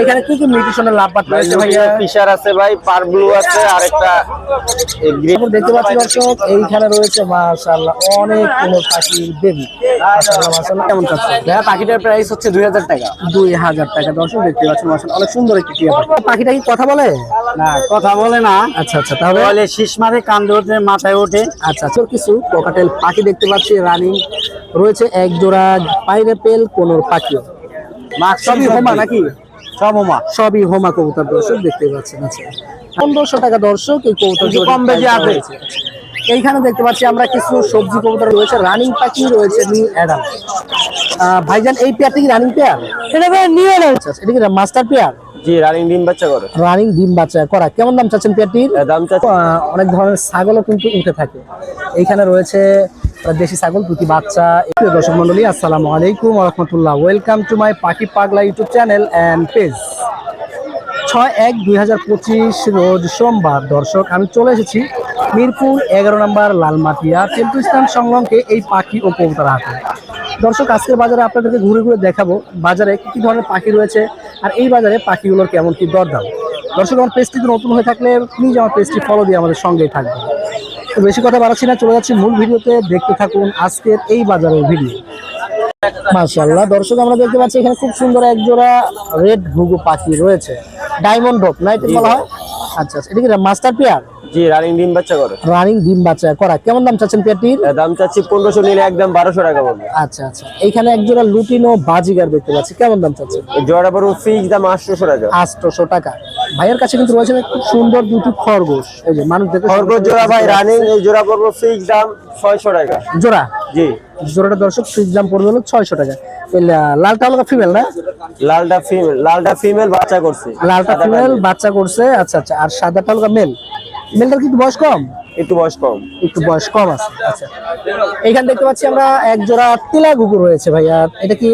এখানে কি কি মিউটেশনের লাভ রয়েছে ভাইয়া? ফিশার আছে ভাই পার ব্লু আছে আর একটা গ্রিন দেখতে পাচ্ছি দর্শক এইখানে রয়েছে মাশাআল্লাহ অনেক কোন পাখির বেবি মাশাআল্লাহ মাশাআল্লাহ। কেমন চাচ্ছে ভাইয়া পাখিটার প্রাইস হচ্ছে দুই হাজার টাকা। দুই হাজার টাকা দর্শক দেখতে পাচ্ছেন মাশাআল্লাহ অনেক সুন্দর একটি টিয়া পাখি। পাখিটা কি কথা বলে? না কথা বলে না। আচ্ছা আচ্ছা তাহলে? বলে শীষ মারে কান্দে ওঠে মাথায় ওঠে। আচ্ছা আচ্ছা কিছু কোকাটেল পাখি দেখতে পাচ্ছি রানিং রয়েছে এক জোড়া পাইনাপেল কোনোর পাখিও সবই হোমা নাকি? সব হোমা সবই হোমা কবুতর দর্শক দেখতে পাচ্ছেন আচ্ছা। পনেরোশো টাকা দর্শক এই কবুতর কম বেশি আছে। এইখানে দেখতে পাচ্ছি আমরা কিছু সবজি কবুতর রয়েছে রানিং পাখি রয়েছে নিউ অ্যাডাম ভাইজান এই পেয়ারটা কি রানিং পেয়ার এটা নিউ অ্যাডাম এটা কি মাস্টার পেয়ার জি রানিং ডিম বাচ্চা করে। রানিং ডিম বাচ্চা করা। কেমন দাম চাচ্ছেন পেয়ারটির দাম অনেক ধরনের ছাগলও কিন্তু উঠে থাকে। এইখানে রয়েছে দেশি ছাগল দুটি বাচ্চা। দর্শক মন্ডলী আসসালামু আলাইকুম রহমতুল্লাহ। ওয়েলকাম টু মাই পাখি পাগলা ইউটিউব চ্যানেল অ্যান্ড পেজ ছয় এক দুই হাজার পঁচিশ রোজ সোমবার। দর্শক আমি চলে এসেছি মিরপুর এগারো নম্বর লালমাটিয়া টেম্পু স্ট্যান্ড সংলগ্নকে এই পাখি ও কবুতর হাটে। দর্শক আজকের বাজারে আপনাদেরকে ঘুরে ঘুরে দেখাবো বাজারে কি কি ধরনের পাখি রয়েছে আর এই বাজারে পাখিগুলোর কেমন কি দরদাম। দর্শক আমার পেজটিতে নতুন হয়ে থাকলে প্লিজ আমার পেজটি ফলো দিয়ে আমাদের সঙ্গেই থাকবে তো বেশি কথা বাড়াচ্ছি না চলে যাচ্ছি মূল ভিডিওতে। দেখতে থাকুন আজকের এই বাজারের ভিডিও মাশাআল্লাহ দর্শক আমরা দেখতে পাচ্ছি এখানে খুব সুন্দর এক জোড়া রেড ঘুঘু পাখি রয়েছে। ডায়মন্ড ডপ না এটা বলা হয়? আচ্ছা আচ্ছা এটা কি মাস্টার পেয়ার জি রানিং ডিম বাচ্চা করে। রানিং ডিম বাচ্চা করা। কেমন দাম চাচ্ছেন দাম চাচ্ছি নিলে একদম টাকা বলবে আচ্ছা আচ্ছা। এইখানে এক জোড়া লুটিনো বাজিগার দেখতে পাচ্ছি। কেমন দাম চাচ্ছেন? জোড়া ফিক্স দাম আটশোশো টাকা। আটশোশো টাকা। ভাইয়ের কাছে কিন্তু রয়েছে খুব সুন্দর দুটি খরগোশ। এই যে মানুষ দেখে খরগোশ জোড়া ভাই রানিং এই জোড়া ফিক্স দাম ছয়শো টাকা। জোড়া? জি। জোড়াটা দর্শক ফ্রিজ দাম পড়বে হলো ছয়শো টাকা। লালটা হলো ফিমেল না? লালটা ফিমেল লালটা ফিমেল বাচ্চা করছে। লালটা ফিমেল বাচ্চা করছে। আচ্ছা আচ্ছা। আর সাদাটা হলো মেল মেলটার কিন্তু বয়স কম? একটু বয়স কম। একটু বয়স কম আছে আচ্ছা। এইখানে দেখতে পাচ্ছি আমরা এক জোড়া তিলা কুকুর রয়েছে ভাইয়া। এটা কি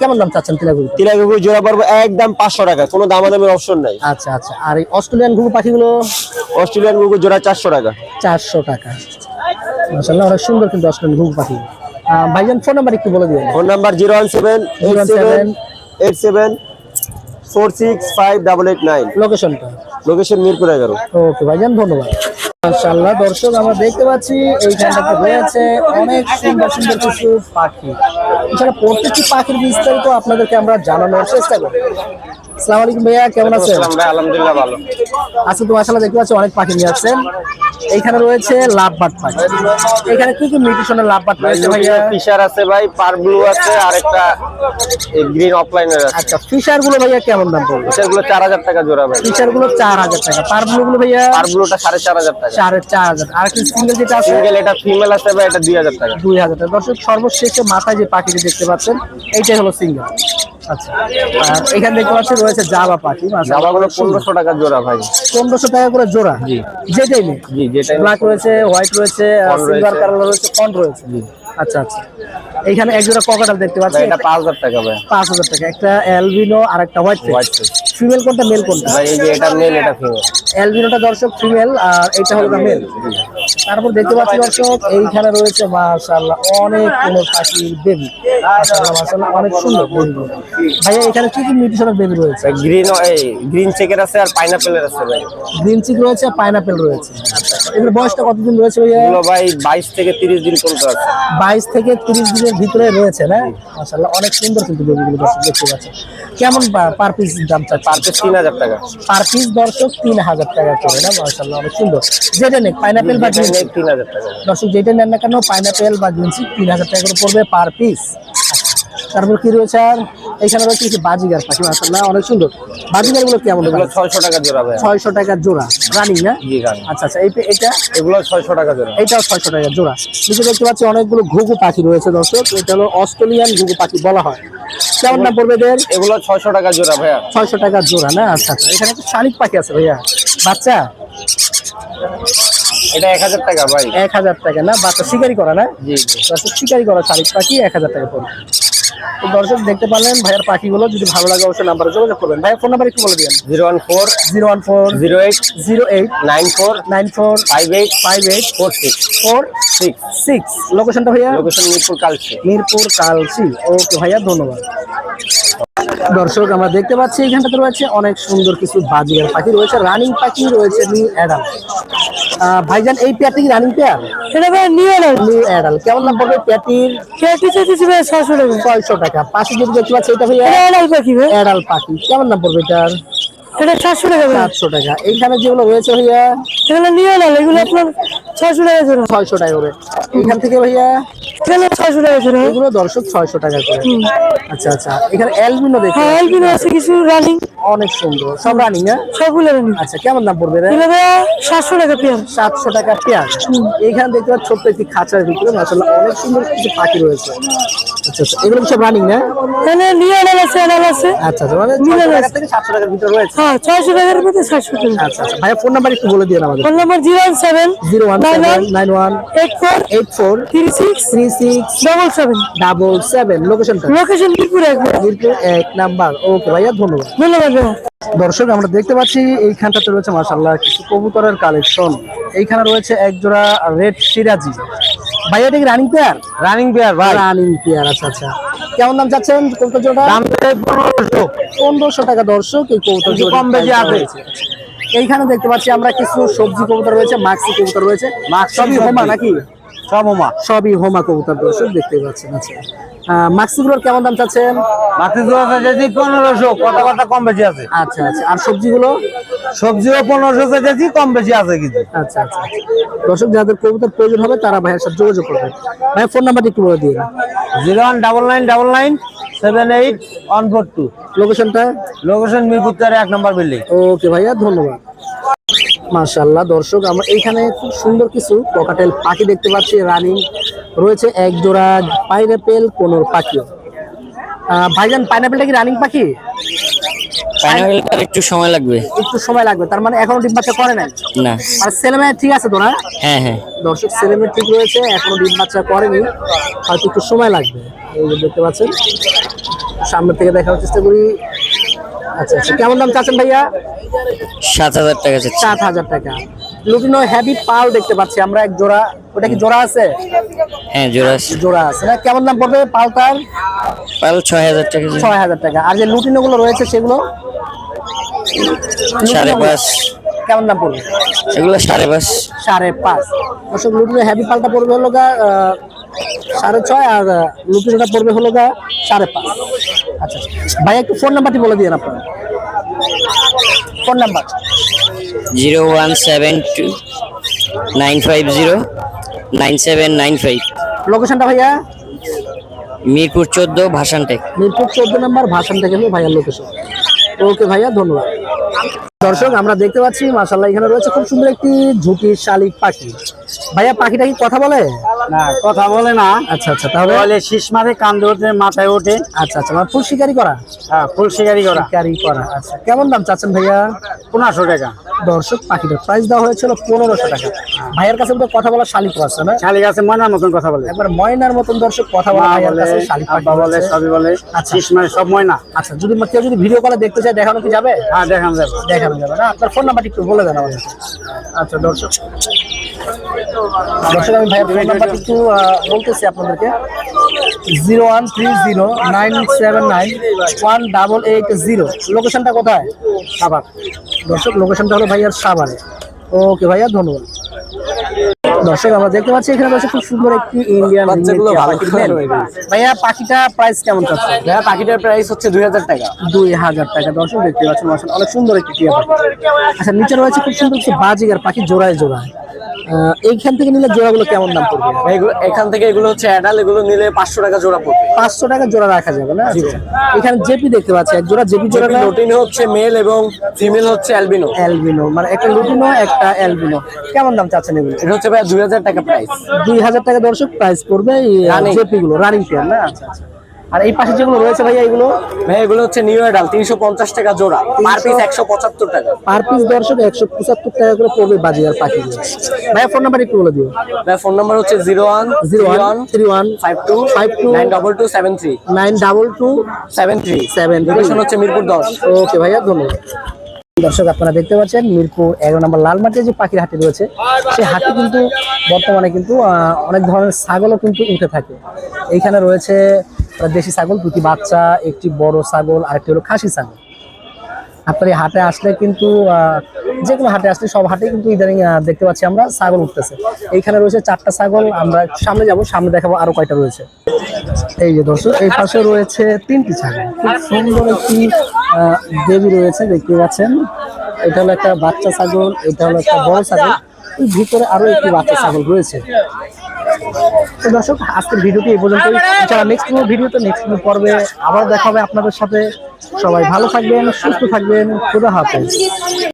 কেমন দাম চাচ্ছেন তিলা কুকুর তিলা কুকুর জোড়া পড়ব একদম পাঁচশো টাকা কোনো দামাদামের অপশন নাই। আচ্ছা আচ্ছা। আর এই অস্ট্রেলিয়ান কুকুর পাখিগুলো? অস্ট্রেলিয়ান কুকুর জোড়া চারশো টাকা। চারশো টাকা। মাসাল্লাহ অনেক সুন্দর কিন্তু অস্ট্রেলিয়ান কুকুর পাখি। ভাইজান ফোন নাম্বার একটু বলে দিবেন। Phone number zero one seven eight seven eight seven four six five double eight nine. লোকেশনটা লোকেশন মিরপুর এগারো। ওকে ভাইজান ধন্যবাদ। মাশাআল্লাহ দর্শক আমরা দেখতে পাচ্ছি এইখানটাতে রয়েছে অনেক সুন্দর সুন্দর কিছু পাখি। এছাড়া প্রত্যেকটি পাখির বিস্তারিত আপনাদেরকে আমরা জানানোর চেষ্টা করি আসসালামু আলাইকুম ভাইয়া কেমন আছেন? আলহামদুলিল্লাহ ভালো। আজকে তো মাশাআল্লাহ দেখতে পাচ্ছি অনেক পাখি নিয়ে আসছেন। এইখানে রয়েছে লাভবাট পাখি। এখানে কি কি মিউটেশনের লাভবাট রয়েছে ভাইয়া? ফিশার আছে ভাই পার ব্লু আছে আর একটা গ্রিন অফলাইনের আছে। আচ্ছা ফিশারগুলো ভাইয়া কেমন দাম পড়বে? ফিশারগুলো চার হাজার টাকা জোড়া ভাই। ফিশারগুলো চার হাজার টাকা। পারগুলো গুলো ভাইয়া? পার ব্লুটা সাড়ে চার হাজার টাকা। সাড়ে চার হাজার। আর কি সিঙ্গেল যেটা আছে? সিঙ্গেল এটা ফিমেল আছে ভাই এটা দুই হাজার টাকা। দুই হাজার টাকা। দর্শক সর্বশেষে মাথায় যে পাখিটি দেখতে পাচ্ছেন এইটাই হলো সিঙ্গেল আচ্ছা। আর এখানে দেখতে পাচ্ছি রয়েছে জাবা পাখি জাবা গুলো পনেরোশো টাকা জোড়া ভাই। পনেরোশো টাকা করে জোড়া? যেটাই নেই জি ব্ল্যাক রয়েছে হোয়াইট রয়েছে সিলভার কালার রয়েছে। ফন্ট রয়েছে আচ্ছা আচ্ছা। এইখানে এক জোড়া ককাটাল দেখতে পাচ্ছি। ভাই এটা পাঁচ হাজার টাকা ভাই। পাঁচ হাজার টাকা। একটা অ্যালবিনো আর একটা হোয়াইট হোয়াইট ফিমেল কোনটা মেল কোনটা? ভাই এই যে এটা মেল এটা ফিমেল অ্যালবিনোটা দর্শক ফিমেল আর এইটা হলো মেল তারপর দেখতে পাচ্ছি দর্শক এইখানে রয়েছে মাশাআল্লাহ অনেক কোন পাখির বেবি মাশাআল্লাহ মাশাআল্লাহ অনেক সুন্দর বেবি ভাইয়া এখানে কি কি মিউটেশনের বেবি রয়েছে? গ্রিন এই গ্রিন চেকের আছে আর পাইনাপেলের আছে ভাই। গ্রিন চিক রয়েছে আর পাইনাপেল রয়েছে। আচ্ছা এগুলোর বয়সটা কতদিন রয়েছে এগুলো ভাই বাইশ থেকে তিরিশ দিন পর্যন্ত আছে। বাইশ থেকে তিরিশ ভিতরে রয়েছে না? মাশাআল্লাহ অনেক সুন্দর কিন্তু বেবিগুলো দর্শক দেখতে পাচ্ছেন। কেমন পার পিস দাম চাই পার পিস তিন হাজার টাকা। পার পিস দর্শক তিন হাজার টাকা করে না? মাশাআল্লাহ অনেক সুন্দর। যেটা নেই পাইনাপেল বা গ্রিন তিন হাজার টাকা। দর্শক যেটা নেন না কেন পাইনাপেল বা গ্রিন তিন হাজার টাকা করে পড়বে পার পিস তারপর কি রয়েছে আর? এখানে রয়েছে কিছু বাজিগার পাখি মাসাল্লাহ অনেক সুন্দর। বাজিগারগুলো কেমন এগুলো ছয়শো টাকা জোড়া ভাই ছয়শো টাকা জোড়া। রানিং না? আচ্ছা আচ্ছা এটা? এগুলো ছয়শো টাকা জোড়া। এইটাও ছয়শো টাকা জোড়া। নিচে দেখতে পাচ্ছি অনেকগুলো ঘুঘু পাখি রয়েছে দর্শক। এটা হলো অস্ট্রেলিয়ান ঘুঘু পাখি বলা হয়। কেমন দাম পড়বে এদের? এগুলো ছয়শো টাকা জোড়া ভাইয়া। ছয়শো টাকা জোড়া না? আচ্ছা আচ্ছা। এখানে শালিক পাখি আছে ভাইয়া। বাচ্চা? এটা এক হাজার টাকা ভাই। এক হাজার টাকা না? বাচ্চা শিকারি করা না? জি শিকারি করা শালিক পাখি এক হাজার টাকা পড়বে। তো দর্শক দেখতে পারলেন ভাইয়ের পাখিগুলো যদি ভালো লাগে অবশ্যই নাম্বারে যোগাযোগ করবেন। ভাইয়ের ফোন নাম্বার একটু বলে দিন zero one four zero one four zero eight zero eight nine four nine four five eight five eight four six four six six লোকেশনটা ভাইয়া লোকেশন মিরপুর কালসি মিরপুর কালসি ওকে ভাইয়া ধন্যবাদ। দর্শক আমরা দেখতে পাচ্ছি এখানটাতে রয়েছে অনেক সুন্দর কিছু বাজিগার পাখি রয়েছে রানিং পাখি রয়েছে নিউ অ্যাডাল ভাইজান এই পেয়ারটি কি রানিং পেয়ার? এটা ভাই নিউ অ্যাডাল নিউ অ্যাডাল কেমন দাম পড়বে পেয়ারটির? কেটি চেয়েছি ভাই 600 টাকা। ছয়শো টাকা। পাশে যদি দেখতে পাচ্ছি এটা ভাই অ্যাডাল পাখি ভাই। অ্যাডাল পাখি। কেমন দাম পড়বে এটার? এটা সাতশো টাকা ভাই সাতশো টাকা। এইখানে যেগুলো রয়েছে ভাইয়া এখানে নিয়ে নেন এগুলো আপনার ছয়শো টাকা জোড়া ছয়শো টাকা করে। এখান থেকে ভাইয়া এখানে ছশো টাকা জোড়া এগুলো দর্শক ছয়শো টাকা করে। আচ্ছা আচ্ছা। এখানে অ্যালবিনো দেখে হ্যাঁ এলবিনো আছে কিছু রানিং অনেক সুন্দর। সব রানিং হ্যাঁ সবগুলো রানিং আচ্ছা কেমন দাম পড়বে এগুলো টাকা পেয়ার সাতশো টাকা পেঁয়াজ। এখানে দেখতে পাচ্ছি ছোট্ট একটি খাঁচার ভিতরে অনেক সুন্দর কিছু পাখি রয়েছে। আচ্ছা আচ্ছা এগুলো সব রানিং না? এখানে নিয়ে আছে এনাল আছে। আচ্ছা আচ্ছা মানে মিলে 600 থেকে সাতশো টাকার ভিতরে রয়েছে। হ্যাঁ ছয়শো টাকার মধ্যে সাতশো টাকা। আচ্ছা আচ্ছা ভাইয়া ফোন নাম্বার একটু বলে দিয়ে আমাদের। Phone number zero one seven zero one nine seven one nine one eight four eight four three six three six double seven. Double seven লোকেশনটা? লোকেশন মিরপুর একবার। মিরপুর এক নাম্বার। ওকে ভাইয়া ধন্যবাদ। ধন্যবাদ। দর্শক আমরা দেখতে পাচ্ছি এইখানটাতে রয়েছে মাসাল্লাহ কিছু কবুতরের কালেকশন এইখানে রয়েছে এক জোড়া রেড সিরাজি। ভাইয়া এটা কি রানিং পেয়ার রানিং পেয়ার ভাই। রানিং পেয়ার আচ্ছা আচ্ছা। কেমন দাম চাচ্ছেন কবুতর জোড়া দাম পনেরোশো। পনেরোশো টাকা দর্শক এই কবুতর জোড়া কম বেশি আছে। এইখানে দেখতে পাচ্ছি আমরা কিছু সবজি কবুতর রয়েছে মাক্সি কবুতর রয়েছে। মাক্সি সবই হোমা নাকি? সব হোমা। সবই হোমা কবুতর দর্শক দেখতে পাচ্ছেন আচ্ছা। মাক্সিগুলোর কেমন দাম চাচ্ছেন? জোড়া চাইছি পনেরোশো কথাবার্তা কম বেশি আছে। আচ্ছা আচ্ছা। আর সবজিগুলো? সবজিও পনেরোশো চাইছি কম বেশি আছে কিছু। আচ্ছা আচ্ছা আচ্ছা। দর্শক যাদের কবুতর প্রয়োজন হবে তারা ভাইয়ের সাথে যোগাযোগ করবেন। ভাই ফোন নাম্বারটি একটু বলে দিয়ে zero one double nine double nine seven eight one four two. লোকেশনটা? লোকেশন মিরপুর এক নম্বর বিল্ডিং। ওকে ভাইয়া ধন্যবাদ। মাশাল্লাহ দর্শক আমরা এইখানে খুব সুন্দর কিছু পকাটেল পাখি দেখতে পাচ্ছি। রানিং রয়েছে এক জোড়া পাইনাপেল কোনোর পাখিও ভাইজান পাইনাপেলটা কি রানিং পাখি? পাইনাপেলটার একটু সময় লাগবে। একটু সময় লাগবে তার মানে এখনও ডিম বাচ্চা করে নাই? না। আর ছেলে মেয়ে ঠিক আছে তো না? হ্যাঁ হ্যাঁ। দর্শক ছেলে মেয়ে ঠিক রয়েছে এখনও ডিম বাচ্চা করেনি। হয়তো একটু সময় লাগবে। এই দেখতে পাচ্ছেন সামনে থেকে দেখার চেষ্টা করি। আচ্ছা আচ্ছা কেমন দাম চাচ্ছেন ভাইয়া? সাত হাজার টাকা সাত হাজার টাকা। লুটিনো হ্যাভি পাল দেখতে পাচ্ছি আমরা এক জোড়া। ওটা কি জোড়া আছে? হ্যাঁ জোড়া আছে। জোড়া আছে না? কেমন দাম পড়বে পালটার পাল ছয় হাজার টাকা ছয় হাজার টাকা। আর যে লুটিনো গুলো রয়েছে সেগুলো? সাড়ে পাঁচ। কেমন দাম পড়বে? এগুলো সাড়ে পাঁচ। সাড়ে পাঁচ। দর্শক লুটিনো হ্যাভি পালটা পড়বে হলো গা সাড়ে ছয় আর লুটিনোটা পড়বে হলো গা সাড়ে পাঁচ। আচ্ছা আচ্ছা। ভাই একটু ফোন নাম্বারটি বলে দিন আপনার। Phone number zero one seven two nine five zero nine seven nine five. লোকেশনটা ভাইয়া? মিরপুর চোদ্দ ভাসানটেক। মিরপুর চোদ্দ নম্বর হলো ভাইয়ার লোকেশন ওকে ভাইয়া ধন্যবাদ। দর্শক আমরা দেখতে পাচ্ছি মাসাল্লাহ এখানে রয়েছে খুব সুন্দর একটি ঝুঁকি শালিক পাখি। ভাইয়া পাখিটা কি কথা বলে? না কথা বলে না। আচ্ছা আচ্ছা তাহলে বলে শীষ মারে কান্দে ওঠে মাথায় ওঠে। আচ্ছা আচ্ছা মানে ফুল শিকারি করা? হ্যাঁ ফুল শিকারি করা। শিকারি করা আচ্ছা কেমন দাম চাচ্ছেন ভাইয়া? পনেরোশো টাকা। দর্শক পাখিটার প্রাইস দেওয়া হয়েছিল পনেরোশো টাকা। ভাইয়ের কাছে তো কথা বলা শালিক আছে না? শালিক আছে মনার মতন কথা বলে। একবার ময়নার মতন দর্শক কথা বলা ভাইয়ের কাছে শালিক পাখি বলে। সবই বলে আচ্ছা। শীষ মারে সব ময়না। আচ্ছা যদি কেউ যদি ভিডিও কলে দেখতে চায় দেখানো কি যাবে? হ্যাঁ দেখান যাবে, দেখানো যাবে না। আপনার ফোন নাম্বারটি একটু বলে দেন আমাদের আচ্ছা দর্শক। দর্শক, আমি ভাইয়ের ফোন নাম্বারটি একটু বলতেছি আপনাদেরকে। Zero one three zero nine seven nine one double eight zero. লোকেশনটা কোথায়? সাভার। দর্শক, লোকেশনটা হলো ভাইয়ার সাভারে। ওকে ভাইয়া, ধন্যবাদ। দর্শক আমরা দেখতে পাচ্ছি এখানে বসে খুব সুন্দর একটি ইন্ডিয়ান ভাইয়া পাখিটা প্রাইস কেমন চাচ্ছে ভাইয়া পাখিটার প্রাইস হচ্ছে দুই হাজার টাকা। দুই হাজার টাকা। দর্শক দেখতে পাচ্ছেন মাশাআল্লাহ অনেক সুন্দর একটি টিয়া পাখি। আচ্ছা নিচে রয়েছে খুব সুন্দর কিছু বাজিগার পাখি জোড়ায় জোড়ায়। এইখান থেকে নিলে জোড়াগুলো কেমন দাম পড়বে? এখান থেকে এগুলো হচ্ছে অ্যাডাল এগুলো নিলে পাঁচশো টাকা জোড়া পড়বে। পাঁচশো টাকা জোড়া রাখা যাবে না। এখানে জেপি দেখতে পাচ্ছি এক জোড়া জেপি জোড়া লোটিন হচ্ছে মেল এবং ফিমেল হচ্ছে অ্যালবিনো। অ্যালবিনো মানে একটা লুটিনো একটা অ্যালবিনো। কেমন দাম চাচ্ছেন এগুলো? এটা হচ্ছে ভাই দুই হাজার টাকা প্রাইস দুই হাজার টাকা দর্শক প্রাইস পড়বে। জেপি গুলো রানিং পেয়ার না? আচ্ছা আচ্ছা। আর এই পাশে যেগুলো রয়েছে ভাইয়া এগুলো? ভাই এগুলো হচ্ছে নিউ এডাল তিনশো পঞ্চাশ টাকা জোড়া পার পিস একশো পঁচাত্তর টাকা। পার পিস দর্শক একশো পঁচাত্তর টাকা করে পড়বে বাজিয়ার পাখি ভাইয়া ফোন নাম্বার একটু বলে দিও। ভাই ফোন নাম্বার হচ্ছে zero one zero one three one five two five two nine double two seven three nine double two seven three seven location হচ্ছে মিরপুর দশ। ওকে ভাইয়া ধন্যবাদ। দর্শক আপনারা দেখতে পাচ্ছেন মিরপুর এগারো নম্বর লালমাটির যে পাখির হাটে রয়েছে সেই হাটে কিন্তু বর্তমানে কিন্তু অনেক ধরনের ছাগলও কিন্তু উঠে থাকে। এইখানে রয়েছে দেশি ছাগল, দুটি বাচ্চা, একটি বড় ছাগল, আরেকটি হলো খাসি ছাগল। আপনার এই হাটে আসলে কিন্তু যে কোনো হাটে আসলে সব হাটে কিন্তু ইদানিং দেখতে পাচ্ছি আমরা ছাগল উঠতেছে। এইখানে রয়েছে চারটা ছাগল, আমরা সামনে যাব, সামনে দেখাবো আরও কয়টা রয়েছে। এই যে দর্শক, এই পাশে রয়েছে তিনটি ছাগল। খুব সুন্দর একটি দেবী রয়েছে, দেখতে পাচ্ছেন। এটা হলো একটা বাচ্চা ছাগল, এটা হলো একটা বড় ছাগল। ভিতরে আরও একটি বাচ্চা ছাগল রয়েছে। তো দর্শক, আজকের ভিডিওটি এই পর্যন্ত যারা নেক্সট কোনো ভিডিও তো নেক্সট কোনো পর্বে আবার দেখা হবে আপনাদের সাথে। সবাই ভালো থাকবেন, সুস্থ থাকবেন। খুদা হাফেজ।